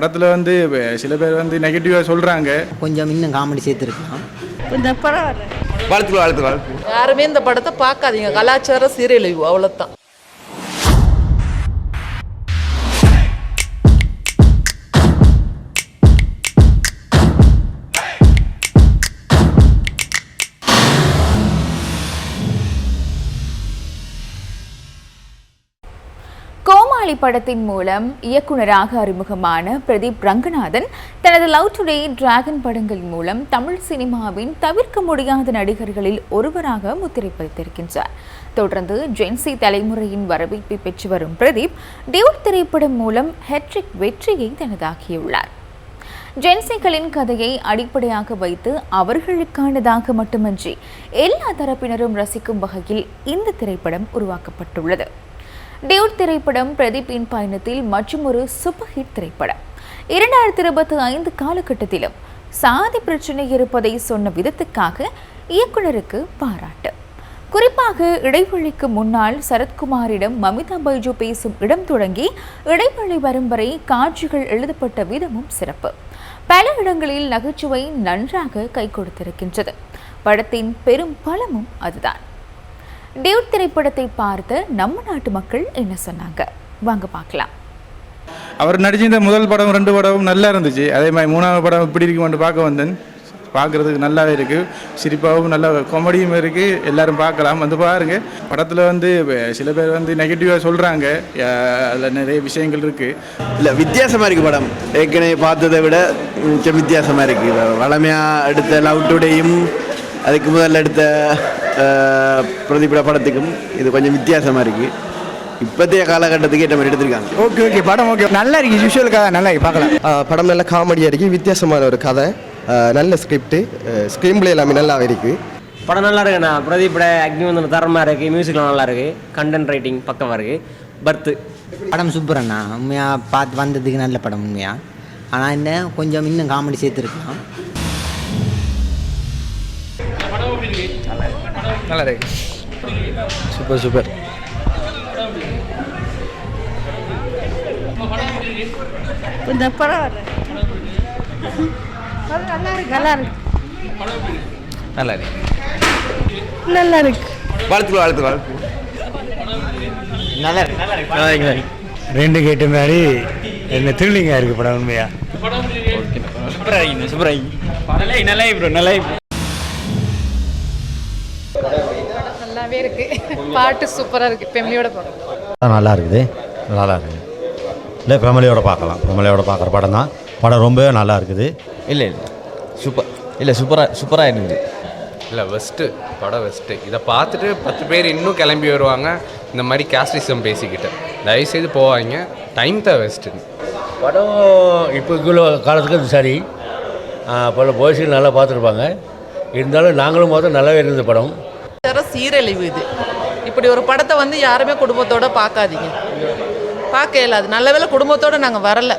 படத்தில் வந்து சில பேர் வந்து நெகட்டிவாக சொல்கிறாங்க கொஞ்சம் இன்னும் காமெடி சேர்த்துருக்கலாம். கொஞ்சம் பரவாயில்ல. வாழ்த்துக்கள் வாழ்த்து வாழ்த்து யாருமே இந்த படத்தை பார்க்காதீங்க. கலாச்சார சீரழிவு அவ்வளோதான் கோமாளி படத்தின் மூலம் இயக்குனராக அறிமுகமான பிரதீப் ரங்கநாதன் தனது லவ் டுடே டிராகன் படங்கள் மூலம் தமிழ் சினிமாவின் தவிர்க்க முடியாத நடிகர்களில் ஒருவராக முத்திரை பதித்திருக்கின்றார். தொடர்ந்து ஜென்சி தலைமுறையின் வரவேற்பை பெற்று வரும் பிரதீப் டியூட் திரைப்படம் மூலம் ஹெட்ரிக் வெற்றியை தனதாக்கியுள்ளார். ஜென்சிகளின் கதையை அடிப்படையாக வைத்து அவர்களுக்கானதாக மட்டுமன்றி எல்லா தரப்பினரும் ரசிக்கும் வகையில் இந்த திரைப்படம் உருவாக்கப்பட்டுள்ளது. டியூட் திரைப்படம் பிரதீப்பின் பயணத்தில் மற்றொரு சூப்பர் ஹிட் திரைப்படம். இரண்டாயிரத்தி இருபத்தி ஐந்து காலகட்டத்திலும் சாதி பிரச்சனை இருப்பதை சொன்ன விதத்துக்காக இயக்குனருக்கு பாராட்டு. குறிப்பாக இடைவெளிக்கு முன்னால் சரத்குமாரிடம் மமிதா பைஜு பேசும் இடம் தொடங்கி இடைவெளி வரும் வரை காட்சிகள் எழுதப்பட்ட விதமும் சிறப்பு. பல இடங்களில் நகைச்சுவை நன்றாக கை கொடுத்திருக்கின்றது. படத்தின் பெரும் பலமும் அதுதான். டியூட் திரைப்படத்தை பார்த்த நம்ம நாட்டு மக்கள் என்ன சொன்னாங்க? வாங்க பார்க்கலாம். அவர் நடிச்சிருந்த முதல் படம் ரெண்டு படமும் நல்லா இருந்துச்சு. அதே மாதிரி மூணாவது படம் இப்படி இருக்குமென்று பார்க்க வந்தேன். பார்க்குறதுக்கு நல்லாவே இருக்குது சிரிப்பாகவும் நல்ல காமெடியும் இருக்குது எல்லாரும் பார்க்கலாம். வந்து பாருங்க. படத்தில் வந்து சில பேர் வந்து நெகட்டிவாக சொல்கிறாங்க அதில் நிறைய விஷயங்கள் இருக்குது இல்லை வித்தியாசமாக இருக்குது படம். ஏற்கனவே பார்த்ததை விட கொஞ்சம் வித்தியாசமாக இருக்குது வளமையாக எடுத்த லவ் டுடேயும் அதுக்கு முதல்ல எடுத்த பிரதீபட படத்துக்கும் இது கொஞ்சம் வித்தியாசமாக இருக்குது இப்போதைய காலகட்டத்துக்கு ஏற்ற மாதிரி எடுத்திருக்காங்க. ஓகே ஓகே படம் ஓகே. நல்லா இருக்கு யூஸ்வலுக்காக நல்லா இருக்கு பார்க்கலாம். படம் நல்ல காமெடியாக இருக்குது வித்தியாசமான ஒரு கதை. நல்ல ஸ்கிரிப்ட் ஸ்க்ரீன் பிளே எல்லாமே நல்லா இருக்குது படம் நல்லா இருக்குண்ணா. பிரதீப்போட வந்து தரமாக இருக்குது மியூசிக்லாம் நல்லா இருக்குது கண்டென்ட் ரைட்டிங் பக்கமாக இருக்குது பர்த்து படம் சூப்பரண்ணா. உண்மையாக பார்த்து வந்ததுக்கு நல்ல படம் உண்மையாக ஆனால் என்ன கொஞ்சம் இன்னும் காமெடி சேர்த்துருக்கலாம். நல்லா இருக்கு. Super super. கொஞ்சம் பரவாயில்ல. நல்லா இருக்கு. நல்லா இருக்கு. நல்லா இருக்கு. நல்லா இருக்கு. வாழ்த்துக்கள் வாழ்த்து வாழ்த்து நல்லா இருக்கு. ரெண்டு கேட்ட மாதிரி என்ன த்ரில்லிங்காக இருக்குது படம் உண்மையா? சூப்பராக இருக்கு சூப்பராக இருக்கு நல்லா ப்ரோ நல்லா நல்லாவே இருக்கு. பாட்டு சூப்பராக இருக்கு. ஃபேமிலியோட படம் நல்லா இருக்குது நல்லா இருக்குது இல்லை ஃபேமிலியோட பார்க்கலாம். ஃபேமிலியோட பார்க்குற படம் தான். படம் ரொம்பவே நல்லா இருக்குது இல்லை இல்லை. சூப்பர். இல்லை சூப்பராக சூப்பராக இருக்குது இல்லை வெஸ்ட்டு. படம் வெஸ்ட்டு. இதை பார்த்துட்டு பத்து பேர் இன்னும் கிளம்பி வருவாங்க. இந்த மாதிரி கேஸ்டிசம் பேசிக்கிட்டு. தயவுசெய்து போவாங்க டைம் தான் வெஸ்ட்டு படம் இப்போ இவ்வளோ காலத்துக்கு அது சரி. பல பாய்ஸுகள் நல்லா பார்த்துருப்பாங்க. இருந்தாலும் நாங்களும் பார்த்தா நல்லாவே இருந்தது படம். கலாச்சார சீரழிவு இது. இப்படி ஒரு படத்தை வந்து யாருமே குடும்பத்தோட பார்க்காதீங்க. பார்க்க இயலாது. நல்ல வேலை குடும்பத்தோட நாங்கள் வரல.